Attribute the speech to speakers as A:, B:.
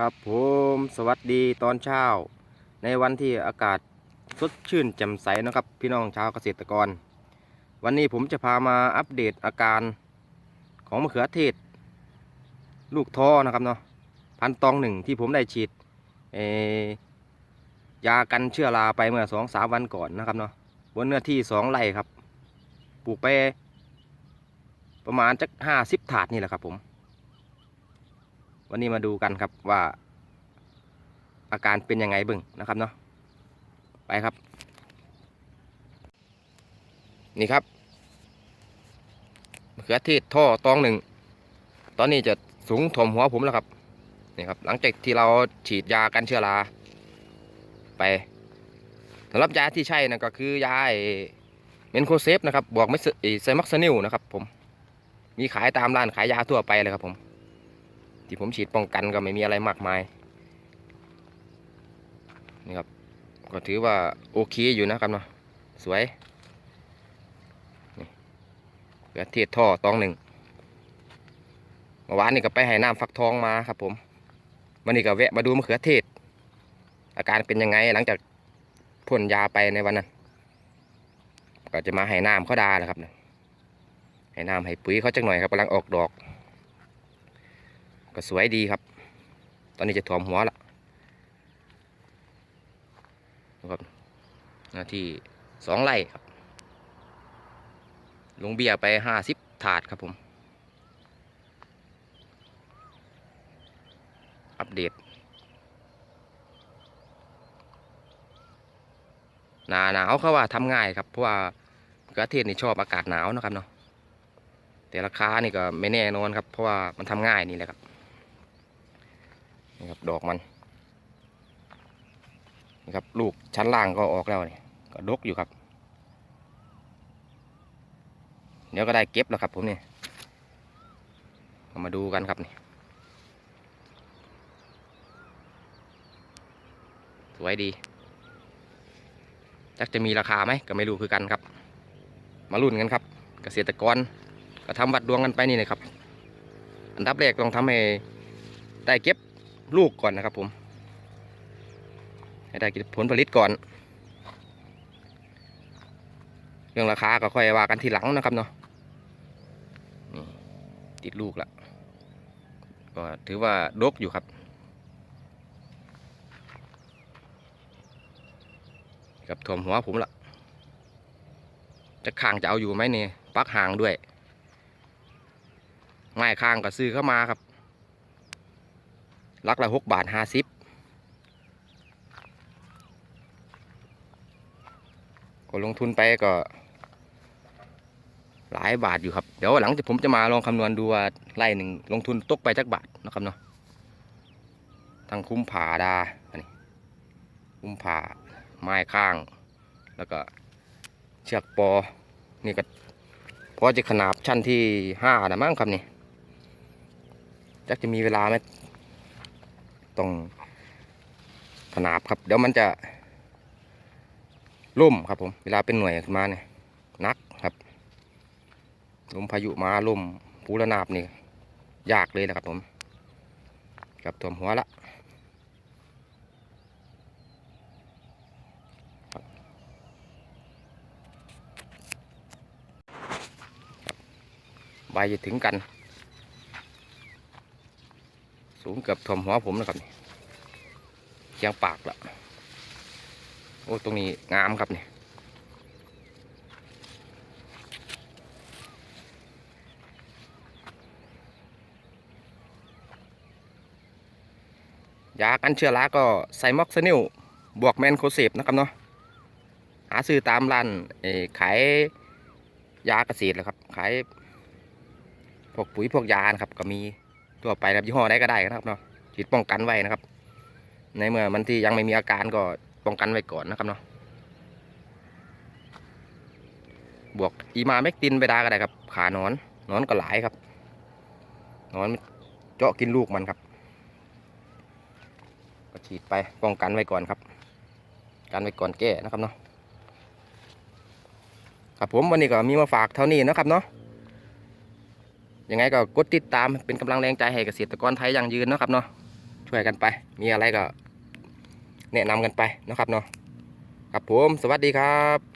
A: ครับผมสวัสดีตอนเช้า ในวันที่อากาศสดชื่นแจ่มใสนะครับ พี่น้องชาวเกษตรกร วันนี้ผมจะพามาอัปเดตอาการของมะเขือเทศ ลูกท้อนะครับเนาะพันตองหนึ่งที่ผมได้ฉีดยากันเชื้อราไปเมื่อสองสามวันก่อนนะครับเนาะบนเนื้อที่สองไร่ครับ ปลูกไปประมาณจักห้าสิบถาดนี่แหละครับผม วันนี้มาดูกันครับว่า อาการเป็นยังไงบึงนะครับเนาะไปครับ นี่ครับมะเขือเทศท่อตองหนึ่ง ตอนนี้จะสูงถ่วมหัวผมแล้วครับนี่ครับ หลังจากที่เราฉีดยากันเชื้อราไปสำหรับยาที่ใช่นะก็คือยาเมนโคเซฟนะครับบวกไม่ไซมักซนิลนะครับผมมีขายตามร้านขายยาทั่วไปเลยครับผม ที่ผมฉีดป้องกันก็ไม่มีอะไรมากมายนี่ครับก็ถือว่าโอเคอยู่นะครับเนาะสวยนี่เกือเทศท่อตองหนึ่งเมื่อวานนี่ก็ไปให้น้ำฟักทองมาครับผมวันนี้ก็แวะมาดูมะเขือเทศ อาการเป็นยังไงหลังจากพ่นยาไปในวันนั้น ก็จะมาให้น้ำเขาดาแหละครับเนี่ยให้น้ำให้ปุ๋ยเขาจักหน่อยครับกำลังออกดอก ก็สวยดีครับ ตอนนี้จะถ่วมหัวละนะครับหน้าที่สองไร่ครับ ลงเบียร์ไปห้าสิบถาดครับผม อัปเดต หนาหนาวเขาว่าทำง่ายครับ เพราะว่ากระเทศนี่ชอบอากาศหนาวนะครับเนาะแต่ราคานี่ก็ไม่แน่นอนครับ เพราะว่ามันทำง่ายนี่แหละครับ นี่ครับดอกมันนี่ครับลูกชั้นล่างก็ออกแล้วนี่ก็ดกอยู่ครับ เดี๋ยวก็ได้เก็บแล้วครับผมนี่มาดูกันครับนี่สวยดีจักจะมีราคาไหมก็ไม่รู้คือกันครับ มาลุ้นกันครับ เกษตรกรก็ทำวัดดวงกันไปนี่นะครับ อันดับแรกต้องทำให้ได้เก็บ ลูกก่อนนะครับผม ให้ได้ผลผลิตก่อน เรื่องราคาก็ค่อยว่ากันทีหลังนะครับเนาะนี่ติดลูกละก็ถือว่าดกอยู่ครับกับถ่วมหัวผมละจะข้างจะเอาอยู่ไหมเนี่ยปักห่างด้วย ไม้ข้างก็ซื้อเข้ามาครับ ลักละหกบาทห้าสิบก็ลงทุนไปก็ หลายบาทอยู่ครับ เดี๋ยวหลังจากผมจะมาลองคำนวณดูว่าไร่หนึ่งลงทุนตกไปจักบาทนะครับเนาะทั้งคุ้มผ่าดาอันนี้คุ้มผ่าไม้ข้าง แล้วก็เชือกปอ นี่ก็พอจะขนาบชั้นที่ห้านะมั้งครับนี่จักจะมีเวลาไหม ต้องขนาบครับ เดี๋ยวมันจะล่มครับผม เวลาเป็นหน่วยขึ้นมาเนี่ยนักครับลมพายุมาล่มภูระนาบนี่ยากเลยนะครับผมกับถ่วมหัวละใบจะถึงกัน สูงเกือบถ่วมหัวผมนะครับนี่เคียงปากละโอ้ตรงนี้งามครับเนี่ยยากันเชื้อราก็ไซม็อกซนิลบวกแมนโคเซฟนะครับเนาะหาซื้อตามร้านขายยาเกษตรแหละครับ ขายพวกปุ๋ยพวกยานะครับก็มี ทั่วไปนะครับยี่ห้อใดก็ได้นะครับเนาะฉีดป้องกันไว้นะครับ ในเมื่อมันที่ยังไม่มีอาการก็ป้องกันไว้ก่อนนะครับเนาะบวกอีมาเมกตินไปดาก็ได้ครับ ขานอนนอนก็หลายครับนอนเจาะกินลูกมันครับ ก็ฉีดไปป้องกันไว้ก่อนครับ กันไว้ก่อนแก้นะครับเนาะครับผมวันนี้ก็มีมาฝากเท่านี้นะครับเนาะ ยังไงก็กดติดตามเป็นกำลังแรงใจให้เกษตรกรไทยอย่างยืนนะครับเนาะช่วยกันไป มีอะไรก็แนะนำกันไปนะครับเนาะครับผม สวัสดีครับ